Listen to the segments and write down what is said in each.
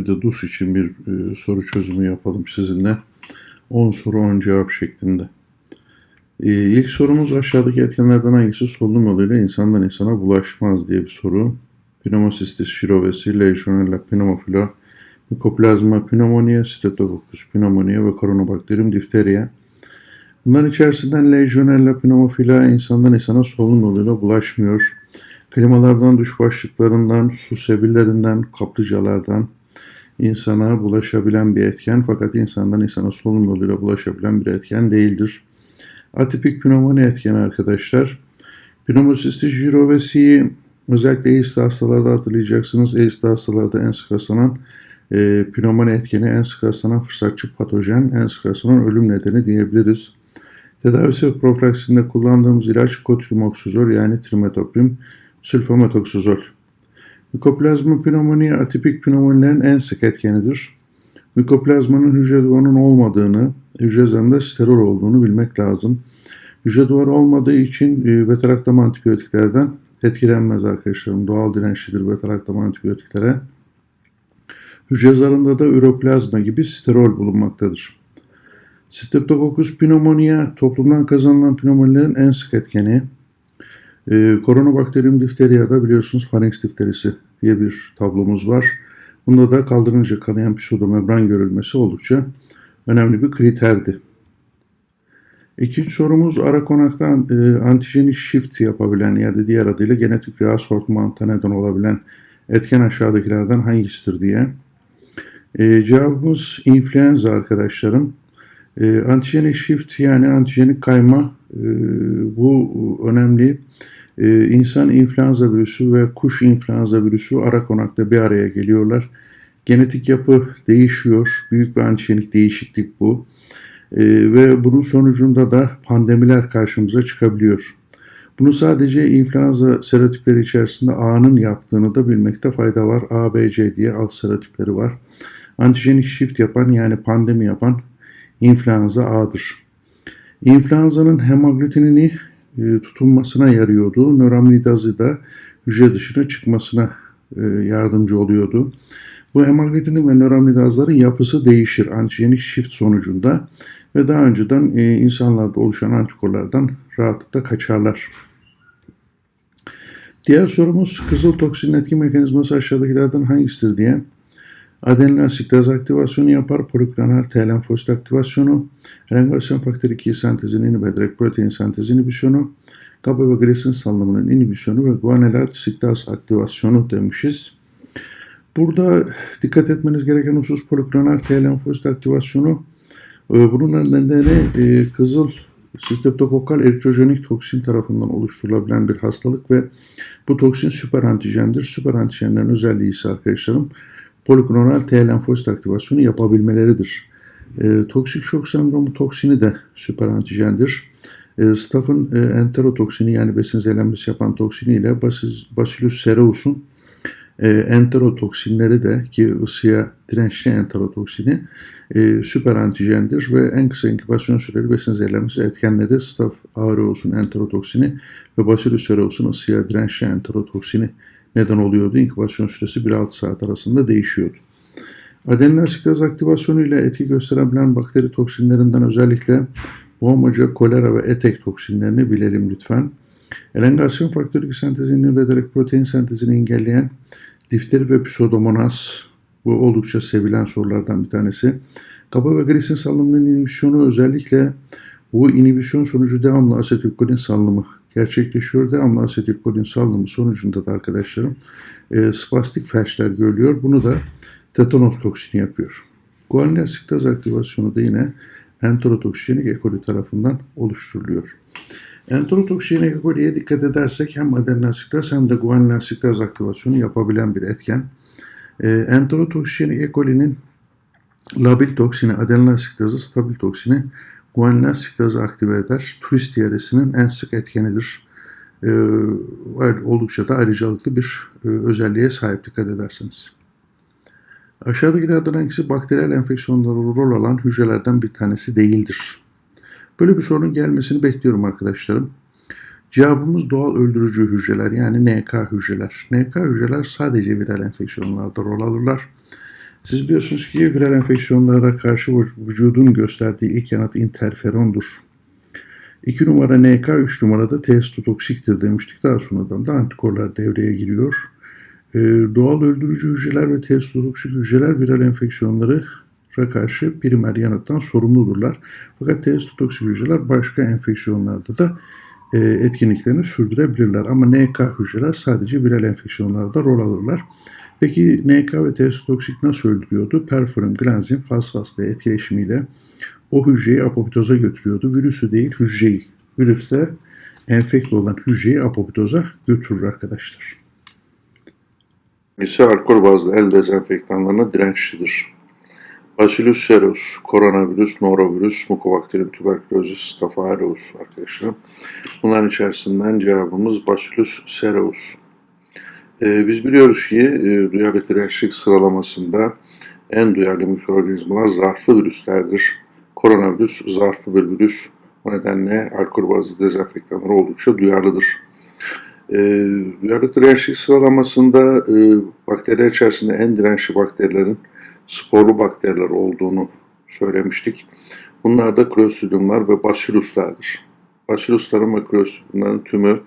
Bir de DUS için bir e, soru çözümü yapalım sizinle. 10 soru 10 cevap şeklinde. E, ilk sorumuz aşağıdaki etkenlerden hangisi solunum yoluyla insandan insana bulaşmaz diye bir soru. Pneumocystis şirovesi, Legionella pneumofila, Mycoplasma pneumonia, Streptococcus pneumonia ve Coronabacterium diphtheria. Bunların içerisinden Legionella pneumofila insandan insana solunum yoluyla bulaşmıyor. Klimalardan, duş başlıklarından, su sebillerinden, kaplıcalardan insana bulaşabilen bir etken fakat insandan insana solunum yoluyla bulaşabilen bir etken değildir. Atipik pnömoni etkeni arkadaşlar. Pneumocystis jirovesi'yi özellikle AIDS hastalarda hatırlayacaksınız. AIDS hastalarda en sık rastlanan e, pnömoni etkeni, en sık rastlanan fırsatçı patojen, en sık rastlanan ölüm nedeni diyebiliriz. Tedavisi ve profilaksisinde kullandığımız ilaç kotrimoksazol yani trimetoprim, sülfametoksazol. Mikoplazma pnömoniye atipik pnömonilerin en sık etkenidir. Mikoplazmanın hücre duvarının olmadığını, hücre zarında steril olduğunu bilmek lazım. Hücre duvarı olmadığı için e, beta-laktam antibiyotiklerden etkilenmez arkadaşlarım. Doğal dirençlidir beta-laktam antibiyotiklere. Hücre zarında da üroplazma gibi sterol bulunmaktadır. Streptococcus pneumonia toplumdan kazanılan pneumonilerin en sık etkeni. Ee, Koronabakteriyum difteriyada biliyorsunuz farenks difterisi diye bir tablomuz var. Bunda da kaldırınca kanayan pseudomembran görülmesi oldukça önemli bir kriterdi. İkinci sorumuz ara konakta e, antijenik shift yapabilen ya da diğer adıyla genetik reassortmanta neden olabilen etken aşağıdakilerden hangisidir diye. E, cevabımız influenza arkadaşlarım. E, antijenik shift yani antijenik kayma e, bu önemli. E, insan influenza virüsü ve kuş influenza virüsü ara konakta bir araya geliyorlar. Genetik yapı değişiyor. Büyük bir antijenik değişiklik bu. E, ve bunun sonucunda da pandemiler karşımıza çıkabiliyor. Bunu sadece influenza serotipleri içerisinde A'nın yaptığını da bilmekte fayda var. A, B, C diye alt serotipleri var. Antijenik shift yapan yani pandemi yapan influenza A'dır. İnfluenza'nın hemaglutinini e, tutunmasına yarıyordu. Nöramidazı da hücre dışına çıkmasına e, yardımcı oluyordu. Bu hemaglutinin ve nöramidazların yapısı değişir antijenik shift sonucunda ve daha önceden e, insanlarda oluşan antikorlardan rahatlıkla kaçarlar. Diğer sorumuz kızıl toksin etki mekanizması aşağıdakilerden hangisidir diye. Adenin siktaz aktivasyonu yapar, polikranal T lenfosit aktivasyonu, rengasyon faktörü 2 sentezini inhibe ederek protein sentezi inhibisyonu, GABA ve glisin salınımının inhibisyonu ve guanelat siktaz aktivasyonu demişiz. Burada dikkat etmeniz gereken husus polikranal T lenfosit aktivasyonu. Ee, bunun nedeni e, kızıl streptokokal eritrojenik toksin tarafından oluşturulabilen bir hastalık ve bu toksin süper antijendir. Süper antijenlerin özelliği ise arkadaşlarım poliklonal T lenfosit aktivasyonu yapabilmeleridir. E, toksik şok sendromu toksini de süper antijendir. E, Staff'ın e, enterotoksini yani besin zehirlenmesi yapan toksini ile Bacillus cereus'un e, enterotoksinleri de ki ısıya dirençli enterotoksini e, süper antijendir ve en kısa inkübasyon süreli besin zehirlenmesi etkenleri Staph aureus'un enterotoksini ve Bacillus cereus'un ısıya dirençli enterotoksini neden oluyordu. İnkübasyon süresi 1-6 saat arasında değişiyordu. Adenin sikaz aktivasyonu ile etki gösterebilen bakteri toksinlerinden özellikle boğmaca, kolera ve etek toksinlerini bilelim lütfen. Elengasyon faktörü sentezini ederek protein sentezini engelleyen difteri ve pseudomonas bu oldukça sevilen sorulardan bir tanesi. Kaba ve glisin salınımının inhibisyonu özellikle bu inhibisyon sonucu devamlı asetilkolin salınımı gerçekleşiyor. Devamlı asetilkolin salınımı sonucunda da arkadaşlarım e, spastik felçler görülüyor. Bunu da tetanos toksini yapıyor. Guanil siktaz aktivasyonu da yine enterotoksijenik ekoli tarafından oluşturuluyor. Enterotoksijenik ekoliye dikkat edersek hem adenyl siktaz hem de guanil siktaz aktivasyonu yapabilen bir etken. E, enterotoksijenik ekolinin labil toksini, adenyl siktazı, stabil toksini guanil siktazı aktive eder. Turist diyarısının en sık etkenidir. E, oldukça da ayrıcalıklı bir e, özelliğe sahip dikkat ederseniz. Aşağıdakilerden hangisi bakteriyel enfeksiyonlara rol alan hücrelerden bir tanesi değildir? Böyle bir sorunun gelmesini bekliyorum arkadaşlarım. Cevabımız doğal öldürücü hücreler yani NK hücreler. NK hücreler sadece viral enfeksiyonlarda rol alırlar. Siz biliyorsunuz ki viral enfeksiyonlara karşı vüc- vücudun gösterdiği ilk yanıt interferondur. 2 numara NK, 3 numarada testotoxiktir demiştik. Daha sonradan da antikorlar devreye giriyor. Ee, doğal öldürücü hücreler ve testotoksik hücreler viral enfeksiyonlara karşı primer yanıttan sorumludurlar. Fakat testotoksik hücreler başka enfeksiyonlarda da e, etkinliklerini sürdürebilirler. Ama NK hücreler sadece viral enfeksiyonlarda rol alırlar. Peki NK ve testotoksik nasıl öldürüyordu? Perforin glanzin fosfatla etkileşimiyle o hücreyi apoptoza götürüyordu. Virüsü değil hücreyi. Virüs de enfekte olan hücreyi apoptoza götürür arkadaşlar. ise alkol bazlı el dezenfektanlarına dirençlidir. Bacillus cereus, koronavirüs, norovirüs, mukobakterim, tüberkülozis, staph aureus arkadaşlar. Bunların içerisinden cevabımız Bacillus cereus. Ee, biz biliyoruz ki e, duyarlı dirençlik sıralamasında en duyarlı mikroorganizmalar zarflı virüslerdir. Koronavirüs zarflı bir virüs. O nedenle alkol bazlı dezenfektanlar oldukça duyarlıdır. E, duyarlı dirençlik sıralamasında e, bakteriler içerisinde en dirençli bakterilerin sporlu bakteriler olduğunu söylemiştik. Bunlar da Clostridiumlar ve Bacillus'lardır. Bacillusların ve Clostridiumların tümü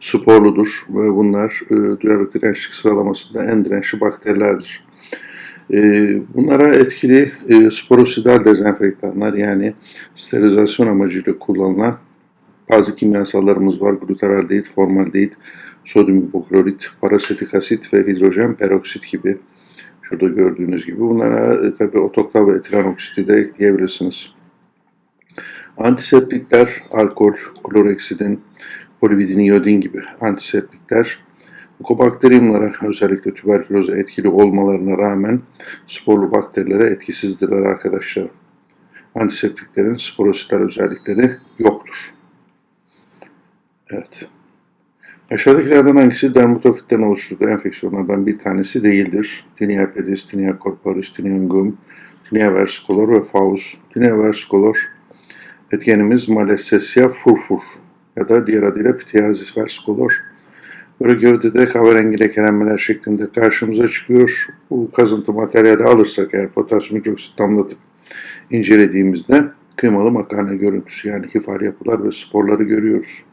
sporludur ve bunlar e, duyarlı dirençlik sıralamasında en dirençli bakterilerdir. E, bunlara etkili e, sporosidal dezenfektanlar yani sterilizasyon amacıyla kullanılan bazı kimyasallarımız var. Glutaraldehit, formaldehit, sodyum hipoklorit, parasetik asit ve hidrojen peroksit gibi. Şurada gördüğünüz gibi. Bunlara e, tabi otoklav ve etilen oksiti de ekleyebilirsiniz. Antiseptikler, alkol, kloreksidin, polividiniyodin gibi antiseptikler Mukobakteriyumlara özellikle tüberküloza etkili olmalarına rağmen sporlu bakterilere etkisizdirler arkadaşlar. Antiseptiklerin sporosital özellikleri yoktur. Evet. Aşağıdakilerden hangisi dermatofitten oluşturduğu enfeksiyonlardan bir tanesi değildir? Tinea pedis, tinea corporis, tinea ingum, tinea versicolor ve faus. Tinea versicolor etkenimiz Malaccesia furfur ya da diğer adıyla Pityazis versicolor. Böyle gövdede kahverengi lekelenmeler şeklinde karşımıza çıkıyor. Bu kazıntı materyali alırsak eğer potasyum hidroksit damlatıp incelediğimizde kıymalı makarna görüntüsü yani hifar yapılar ve sporları görüyoruz.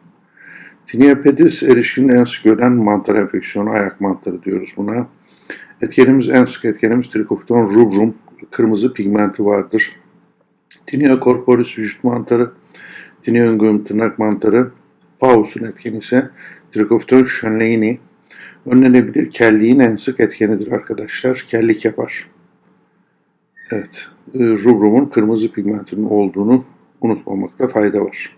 Tinea pedis erişkinin en sık görülen mantar enfeksiyonu, ayak mantarı diyoruz buna. Etkenimiz en sık etkenimiz Trichofiton rubrum, kırmızı pigmenti vardır. Tinea corporis vücut mantarı, Tinea unguium tırnak mantarı, Faus'un etkeni ise Trichofiton schönleini. Önlenebilir kelliğin en sık etkenidir arkadaşlar. Kellik yapar. Evet, e, rubrumun kırmızı pigmentinin olduğunu unutmamakta fayda var.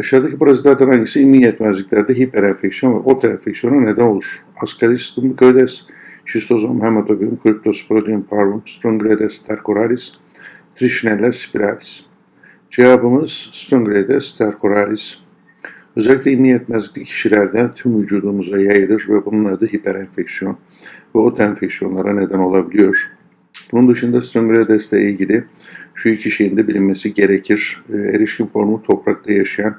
Aşağıdaki parazitlerden hangisi immün yetmezliklerde hiperenfeksiyon ve otoenfeksiyona neden olur? Ascaris lumbricoides, Schistosoma hematobium, Cryptosporidium parvum, Strongyloides stercoralis, Trichinella spiralis. Cevabımız Strongyloides stercoralis. Özellikle immün yetmezlikli kişilerde tüm vücudumuza yayılır ve bunun adı hiperenfeksiyon ve otoenfeksiyonlara neden olabiliyor. Bunun dışında Strongyloides ile ilgili şu iki şeyin de bilinmesi gerekir. E, erişkin formu toprakta yaşayan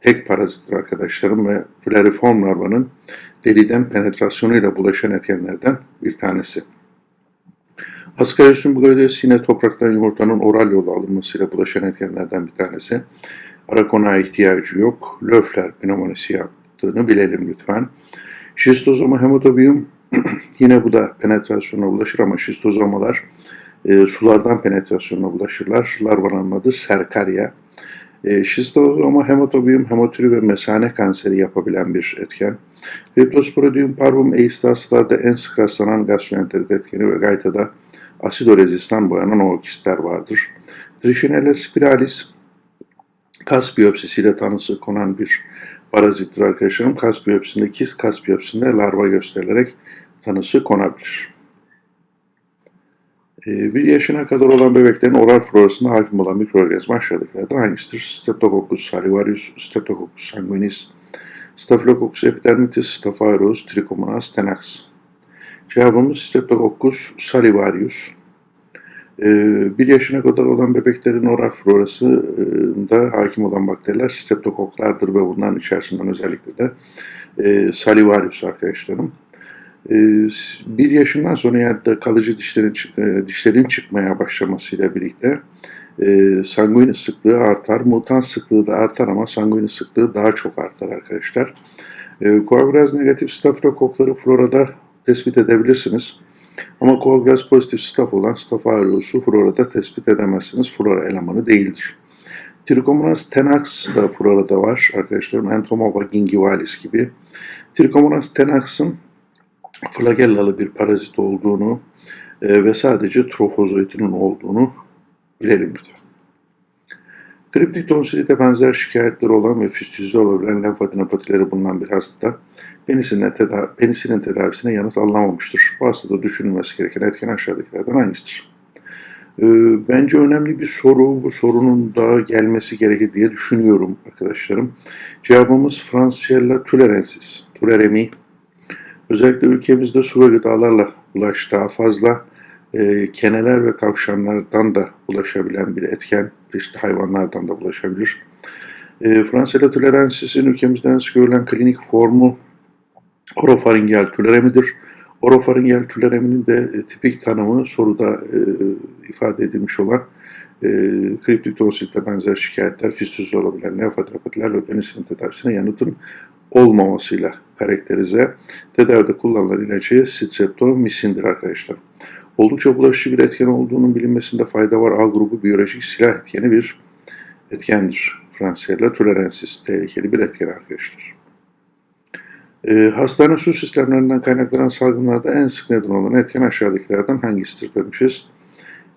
tek parazittir arkadaşlarım ve floriform larvanın deriden penetrasyonuyla bulaşan etkenlerden bir tanesi. Ascaris lumbricoides yine topraktan yumurtanın oral yolla alınmasıyla bulaşan etkenlerden bir tanesi. Arakona ihtiyacı yok. Löfler pneumonisi yaptığını bilelim lütfen. Şistozoma hematobium yine bu da penetrasyona ulaşır ama şistozomalar e, sulardan penetrasyona ulaşırlar. Larvanın adı Serkaria. E, şistozoma hematobium, hemotüri ve mesane kanseri yapabilen bir etken. Cryptosporidium parvum eistaslarda en sık rastlanan gastroenterit etkeni ve gaytada asidorezistan boyanan ookistler vardır. Trichinella spiralis kas biyopsisiyle tanısı konan bir parazittir arkadaşlarım. Kas biyopsisinde, kist kas biyopsisinde larva gösterilerek tanısı konabilir. Ee, bir yaşına kadar olan bebeklerin oral florasında hakim olan mikroorganizma aşağıdakilerden hangisidir? Streptococcus salivarius, Streptococcus sanguinis, Staphylococcus epidermidis, Staph aureus, Trichomonas tenax. Cevabımız Streptococcus salivarius. Ee, bir yaşına kadar olan bebeklerin oral florasında hakim olan bakteriler streptokoklardır ve bunların içerisinden özellikle de e, salivarius arkadaşlarım. E, bir yaşından sonra ya da kalıcı dişlerin, e, dişlerin çıkmaya başlamasıyla birlikte e, sanguine sıklığı artar. Mutant sıklığı da artar ama sanguine sıklığı daha çok artar arkadaşlar. E, koagulaz negatif stafilokokları florada tespit edebilirsiniz. Ama koagulaz pozitif staf olan staf aureus'u florada tespit edemezsiniz. Flora elemanı değildir. Trichomonas tenax da florada var arkadaşlarım. Entomova gingivalis gibi. Trichomonas tenax'ın flagellalı bir parazit olduğunu e, ve sadece trofozoitinin olduğunu bilelim lütfen. Kriptik tonsillite benzer şikayetleri olan ve füstüzde olabilen lenfadenopatileri bulunan bir hastada penisinin, teda penisinin tedavisine yanıt alınamamıştır. Bu hastada düşünülmesi gereken etken aşağıdakilerden hangisidir? Ee, bence önemli bir soru. Bu sorunun da gelmesi gerekir diye düşünüyorum arkadaşlarım. Cevabımız Franciella tularensis, tuleremi. Özellikle ülkemizde su ve gıdalarla bulaş daha fazla. E, keneler ve tavşanlardan da bulaşabilen bir etken. İşte hayvanlardan da bulaşabilir. E, Franciella tulerensis'in ülkemizde en sık görülen klinik formu orofaringel tüleremidir. Orofaringel tülereminin de e, tipik tanımı soruda e, ifade edilmiş olan e, kriptik tonsilitte benzer şikayetler, fistüzde olabilen lenfadenopatiler ve penisilin tedavisine yanıtın olmamasıyla karakterize. Tedavide kullanılan ilacı streptomisindir arkadaşlar. Oldukça bulaşıcı bir etken olduğunun bilinmesinde fayda var. A grubu biyolojik silah etkeni bir etkendir. Fransiyella tularensis tehlikeli bir etken arkadaşlar. E, hastane su sistemlerinden kaynaklanan salgınlarda en sık neden olan etken aşağıdakilerden hangisidir demişiz.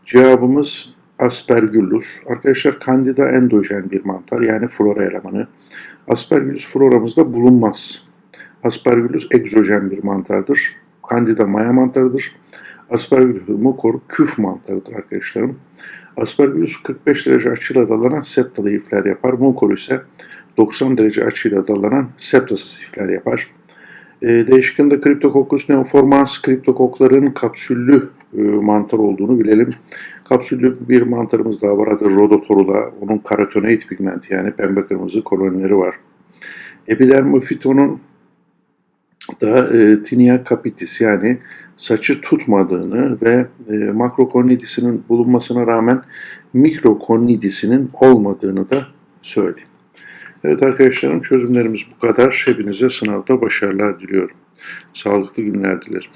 Cevabımız Aspergillus. Arkadaşlar Candida endojen bir mantar yani flora elemanı. Aspergillus floramızda bulunmaz. Aspergillus egzojen bir mantardır. Candida maya mantarıdır. Aspergillus mukor küf mantarıdır arkadaşlarım. Aspergillus 45 derece açıyla dalanan septalı ifler yapar. Mukor ise 90 derece açıyla dalanan septasız ifler yapar. E, değişkinde Cryptococcus neoformans kriptokokların kapsüllü e, mantar olduğunu bilelim. Kapsüllü bir mantarımız daha var adı Rhodotorula. Onun karotenoid pigmenti yani pembe kırmızı kolonileri var. Epidermofitonun da e, tinea capitis yani saçı tutmadığını ve e, makrokonnidisinin bulunmasına rağmen mikrokonnidisinin olmadığını da söyleyeyim. Evet arkadaşlarım çözümlerimiz bu kadar. Hepinize sınavda başarılar diliyorum. Sağlıklı günler dilerim.